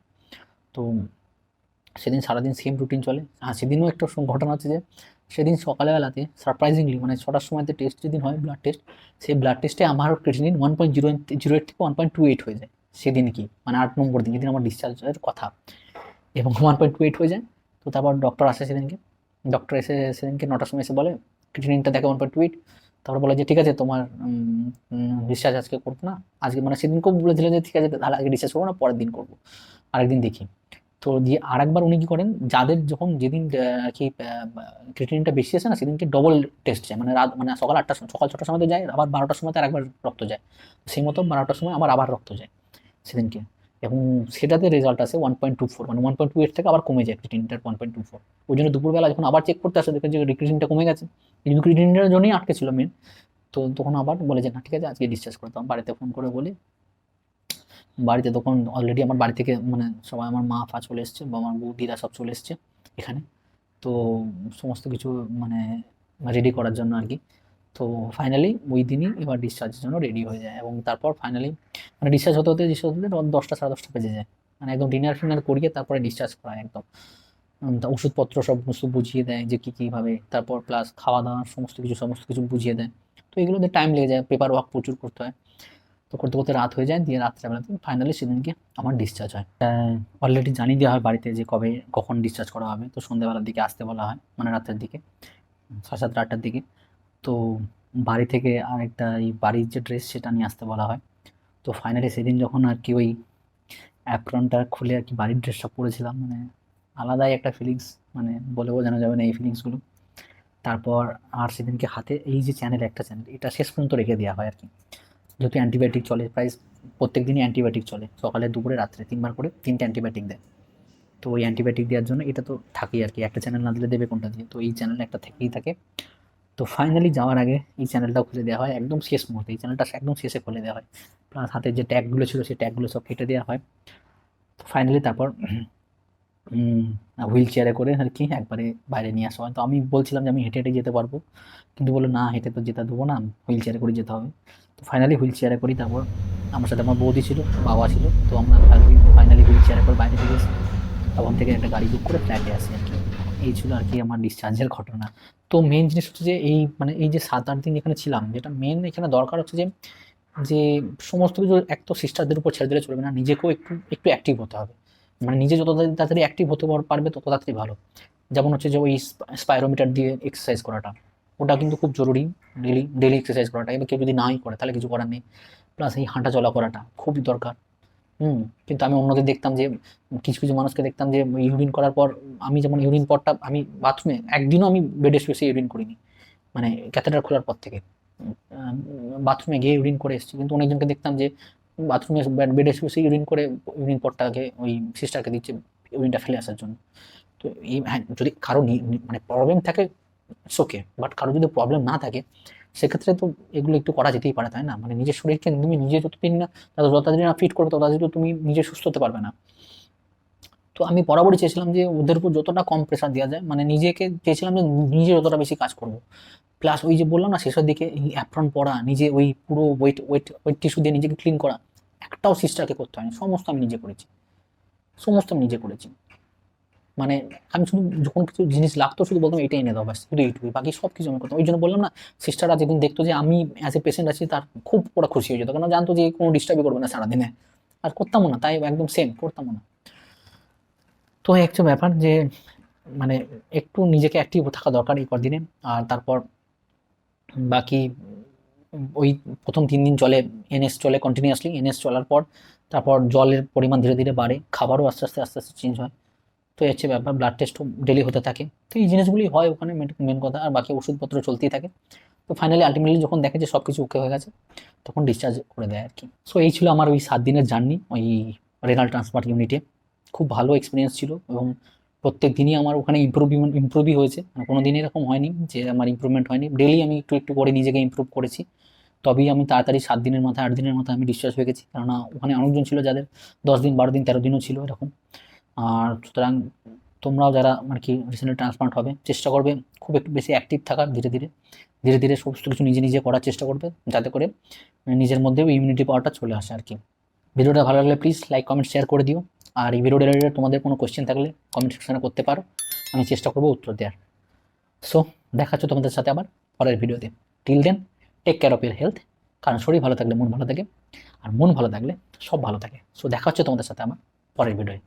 তো সেদিন সারাদিন সেম রুটিন চলে। আর সেদিনও একটা ঘটনা হচ্ছে যে সেদিন সকালবেলাতে সারপ্রাইজিংলি মানে ছটার সময়তে টেস্ট যেদিন হয় ব্লাড টেস্ট সেই ব্লাড টেস্টে আমার creatinine one point zero zero eight থেকে ওয়ান পয়েন্ট টু এইট হয়ে যায় সেদিন কি মানে আট নম্বর দিন, যেদিন আমার ডিসচার্জের কথা। এবং ওয়ান পয়েন্ট টু এইট হয়ে যায়, তো তারপর ডক্টর আসে সেদিনকে। ডক্টর এসে সেদিনকে নটার সময় এসে বলে ক্রিটিনিনটা দেখে ওয়ান পয়েন্ট টু এইট তারপর বলে যে, ঠিক আছে, তোমার ডিসচার্জ আজকে করব না। আজকে মানে সেদিনকেও বলেছিল যে, ঠিক আছে, তাহলে আজকে ডিসচার্জ করব না, পরের দিন করব। আরেকদিন দেখি। তো দিয়ে আরেকবার উনি কী করেন, যাদের যখন যেদিন আর কি ক্রিটিনিনটা বেশি আসে না, সেদিনকে ডবল টেস্ট যায়। মানে রাত মানে সকাল আটটার সময়, সকাল ছটার সময় তো যায়, আবার বারোটার সময় তো আরেকবার রক্ত যায়। সেই মতো বারোটার সময় আমার আবার রক্ত যায় সেদিনকে। এবং সেটাতে রেজাল্ট আসে ওয়ান পয়েন্ট টু ফোর মানে ওয়ান পয়েন্ট টু এইট থেকে আবার কমে যায় ক্রিটিনটার ওয়ান পয়েন্ট টু ফোর ওই জন্য দুপুরবেলা যখন আবার চেক করতে আসে, দেখে যে ক্রিটিনটা কমে গেছে। কিন্তু ক্রিটিনটার জন্যই আটকে ছিল মেন তো তখন আবার বলে যে, না, ঠিক আছে, আজকে ডিসচার্জ করে বাড়িতে ফোন করে বলে বাড়িতে তখন অলরেডি আমার বাড়ি থেকে মানে সবাই আমার মা, ফা চলে এসছে বা আমার বৌদিরা সব চলে এসছে এখানে। তো সমস্ত কিছু মানে রেডি করার জন্য আর কি। তো ফাইনালি ওই দিনই এবার ডিসচার্জের জন্য রেডি হয়ে যায় এবং তারপর ফাইনালি মানে ডিসচার্জ হতে হতে ডিসচার্জ হতে হতে দশটা সাড়ে দশটা বেজে যায়। মানে একদম ডিনার ফিনার করিয়ে তারপরে ডিসচার্জ করা একদম। ওষুধপত্র সব বুঝিয়ে দেয় যে কী কীভাবে, তারপর প্লাস খাওয়া দাওয়া সমস্ত কিছু সমস্ত কিছু বুঝিয়ে দেয়। তো এগুলোতে টাইম লেগে যায় পেপার ওয়ার্ক প্রচুর করতে হয়। তো করতে করতে রাত হয়ে যায় দিয়ে রাত্রেবেলাতে ফাইনালি সেদিনকে আমার ডিসচার্জ হয়। অলরেডি জানিয়ে দেওয়া হয় বাড়িতে যে কবে কখন ডিসচার্জ করা হবে। তো সন্ধ্যেবেলার দিকে আসতে বলা হয় মানে রাতের দিকে সাড়ে সাতটা আটটার দিকে। তো বাড়ি থেকে আরেকটা এই বাড়ির যে ড্রেস সেটা নিয়ে আসতে বলা হয়। তো ফাইনালি সেদিন যখন আর কি ওই অ্যাপ্রনটা খুলে আর কি বাড়ির ড্রেসটা পরেছিলাম মানে আলাদাই একটা ফিলিংস মানে বলে বোঝানো যাবে না এই ফিলিংসগুলো তারপর আর সেদিনকে হাতে এই যে চ্যানেল একটা চ্যানেল এটা শেষ পর্যন্ত রেখে দেওয়া হয় আর কি। যেহেতু অ্যান্টিবায়োটিক চলে, প্রায় প্রত্যেক দিনই অ্যান্টিবায়োটিক চলে, সকালে, দুপুরে, রাত্রে, তিনবার করে তিনটে অ্যান্টিবায়োটিক দেয়। তো ওই অ্যান্টিবায়োটিক দেওয়ার জন্য এটা তো থাকেই আর কি, একটা চ্যানেল না দিলে দেবে কোনটা দিয়ে? তো এই চ্যানেল একটা থেকেই থাকে। তো ফাইনালি যাওয়ার আগে এই চ্যানেলটাও খুলে দেওয়া হয়, একদম শেষ মুহূর্তে, এই চ্যানেলটা একদম শেষে খুলে দেওয়া হয়। প্লাস হাতের যে ট্যাগগুলো ছিল, সেই ট্যাগগুলো সব কেটে দেওয়া হয়। তো ফাইনালি তারপর হুইল চেয়ারে করে আর কি একবারে বাইরে নিয়ে আসা। হয় তো আমি বলছিলাম যে আমি হেঁটে হেঁটে যেতে পারব। কিন্তু বলল, না, হেঁটে তো যেতে দেবো না হুইল চেয়ারে করে যেতে হবে। তো ফাইনালি হুইল চেয়ারে করি, তারপর আমার সাথে আমার বৌদি ছিল, বাবা ছিল, তো আমরা ফাইনালি হুইল চেয়ারে করে বাইরে থেকে তখন থেকে একটা গাড়ি বুক করে ফ্ল্যাটে আসি আর কি। এই ছিল আর কি আমার ডিসচার্জের ঘটনা। তো মেন জিনিস হচ্ছে যে এই মানে এই যে সাত, আট দিন এখানে ছিলাম, যেটা মেন এখানে দরকার হচ্ছে যে যে সমস্ত কিছু এক তো সিস্টারদের উপর ছেড়ে দিলে চলবে না, নিজেকেও একটু একটু অ্যাক্টিভ হতে হবে। মানে নিজে যত তাড়াতাড়ি- অ্যাক্টিভ হতে পারবে তত তাড়াতাড়ি ভালো। যেমন হচ্ছে যে ওই স্পাইরোমিটার দিয়ে এক্সারসাইজ করাটা। ওটা কিন্তু খুব জরুরি ডেলি ডেলি এক্সারসাইজ করাটা। এবার কেউ যদি নাই করে, তাহলে কিছু করার নেই। প্লাস এই হাঁটা চলা করাটা খুবই দরকার। হুম, কিন্তু আমি অন্যদের দেখতাম যে, কিছু কিছু মানুষকে দেখতাম যে ইউরিন করার পর আমি যেমন ইউরিন পরটা আমি বাথরুমে একদিনও আমি বেডে শুয়ে ইউরিন করিনি। মানে ক্যাথেটার খোলার পর থেকে। বাথরুমে গিয়ে ইউরিন করে এসেছি। কিন্তু অনেকজনকে দেখতাম যে বাথরুমে বেডে শুয়ে ইউরিন করে, ইউরিন পরটাকে ওই সিস্টারকে দিচ্ছে ইউরিনটা ফেলে আসার জন্য। তো এই হ্যাঁ যদি কারও মানে প্রবলেম থাকে ওকে বাট কারও যদি প্রবলেম না থাকে, সেক্ষেত্রে তো এগুলো একটু করা যেতেই পারে, তাই না? মানে নিজের শরীরকে তুমি নিজে যতদিন না যত যতদিন না ফিট করবে, ততদিন তো তুমি নিজে সুস্থ হতে পারবে না। তো আমি বরাবরই চেয়েছিলাম যে ওদের উপর যতটা কম প্রেশার দেওয়া যায় মানে নিজেকে চেয়েছিলাম যে নিজে যতটা বেশি কাজ করব। প্লাস ওই যে বললাম না শেষের দিকে অ্যাপ্রন পরা, নিজে ওই পুরো ওয়েট ওয়েট ওয়েট টিস্যু দিয়ে নিজেকে ক্লিন করা, একটাও সিস্টারকে করতে হয়নি। সমস্ত আমি নিজে করেছি। সমস্ত আমি নিজে করেছি। মানে আমি শুধু যখন কিছু জিনিস লাগতো, শুধু বলতাম এটাই এনে দাও, ব্যাস, শুধু এইটুকুই। বাকি সব কিছু আমি করতাম। ওই জন্য বললাম না সিস্টাররা যেদিন দেখতো যে আমি অ্যাজ এ পেশেন্ট আছি, তার খুব ওরা খুশি হয়ে যেত। কারণ জানতো যে কোনো ডিস্টার্বই করবে না সারাদিনে। আর করতামও না, তাই একদম সেম করতামও না। তো একটা ব্যাপার যে মানে একটু নিজেকে অ্যাক্টিভ থাকা দরকার এই কদিনে। আর তারপর বাকি ওই প্রথম তিন দিন চলে এনএস চলে কন্টিনিউয়াসলি এনএস চলার পর তারপর জলের পরিমাণ ধীরে ধীরে বাড়ে, খাবারও আস্তে আস্তে আস্তে আস্তে চেঞ্জ হয়। তো এই হচ্ছে ব্যাপার ব্লাড টেস্টও ডেলি হতে থাকে। তো এই জিনিসগুলি হয় ওখানে মেন কথা, আর বাকি ওষুধপত্র চলতেই থাকে। তো ফাইনালি আলটিমেটলি যখন দেখে যে সব কিছু ওকে হয়ে গেছে, তখন ডিসচার্জ করে দেয় আর কি সো এই ছিল আমার ওই সাত দিনের জার্নি ওই রেনাল ট্রান্সপ্লান্ট ইউনিটে খুব ভালো এক্সপিরিয়েন্স ছিল এবং প্রত্যেক দিনই আমার ওখানে ইম্প্রুভমেন্ট ইম্প্রুভই হয়েছে। মানে কোনো দিন এরকম হয়নি যে আমার ইম্প্রুভমেন্ট হয়নি। ডেলি আমি একটু একটু করে নিজেকে ইম্প্রুভ করেছি। তবেই আমি তাড়াতাড়ি সাত দিনের মাথায়, আট দিনের মাথায় আমি ডিসচার্জ হয়ে গেছি। কেননা ওখানে অনেকজন ছিল যাদের দশ দিন, বারো দিন, তেরো দিনও ছিল এরকম। আর সুতরাং তোমরাও যারা আর কি রিসেন্টলি ট্রান্সপ্লান্ট হবে, চেষ্টা করবে খুব একটু বেশি অ্যাক্টিভ থাকার ধীরে ধীরে। ধীরে ধীরে সমস্ত কিছু নিজে নিজে করার চেষ্টা করবে যাতে করে নিজের মধ্যেও ইমিউনিটি পাওয়ারটা চলে আসে আর কি। ভিডিওটা ভালো লাগলে প্লিজ লাইক কমেন্ট শেয়ার করে দিও। আর এই ভিডিও রিলেটেড তোমাদের কোনো কোশ্চেন থাকলে কমেন্ট সেকশনে করতে পারো। আমি চেষ্টা করব উত্তর দেওয়ার। সো দেখাচ্ছ তোমাদের সাথে আবার পরের ভিডিওতে till then take care of your health কারণ শরীর ভালো থাকলে মন ভালো থাকে। আর মন ভালো থাকলে সব ভালো থাকে। সো দেখা হচ্ছে তোমাদের সাথে আমার পরের ভিডিওয়ে